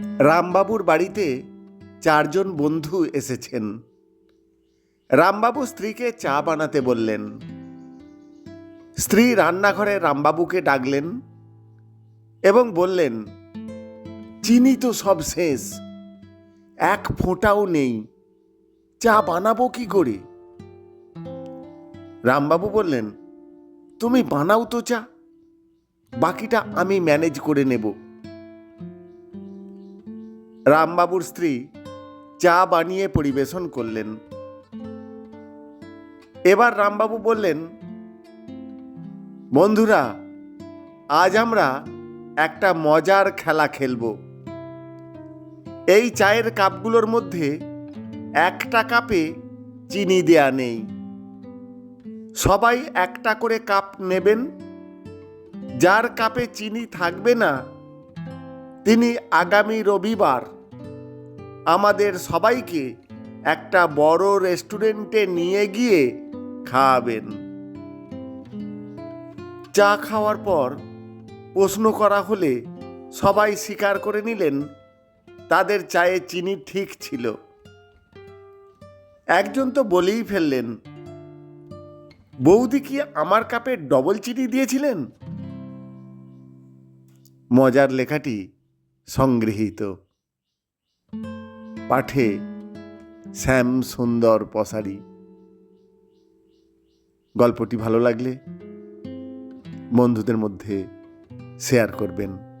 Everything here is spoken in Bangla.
রামবাবুর বাড়িতে চারজন বন্ধু এসেছেন। রামবাবু স্ত্রীকে চা বানাতে বললেন। স্ত্রী রান্নাঘরে রামবাবুকে ডাকলেন এবং বললেন, চিনি তো সব শেষ, এক ফোঁটাও নেই, চা বানাবো কি করে? রামবাবু বললেন, তুমি বানাও তো চা, বাকিটা আমি ম্যানেজ করে নেব। রামবাবুর স্ত্রী চা বানিয়ে পরিবেশন করলেন। এবার রামবাবু বললেন, বন্ধুরা, আজ আমরা একটা মজার খেলা খেলব। এই চায়ের কাপগুলোর মধ্যে একটা কাপে চিনি দেয়া নেই। সবাই একটা করে কাপ নেবেন। যার কাপে চিনি থাকবে না তিনি আগামী রবিবার আমাদের সবাইকে একটা বড় রেস্টুরেন্টে নিয়ে গিয়ে খাওয়াবেন। চা খাওয়ার পর প্রশ্ন করা হলে সবাই স্বীকার করে নিলেন, তাদের চায়ে চিনি ঠিক ছিল। একজন তো বলেই ফেললেন, বৌদি কি আমার কাপে ডবল চিনি দিয়েছিলেন? মজার লেখাটি সংগৃহীত। পাঠে শ্যাম সুন্দর পসারি। গল্পটি ভালো লাগলে বন্ধুদের মধ্যে শেয়ার করবেন।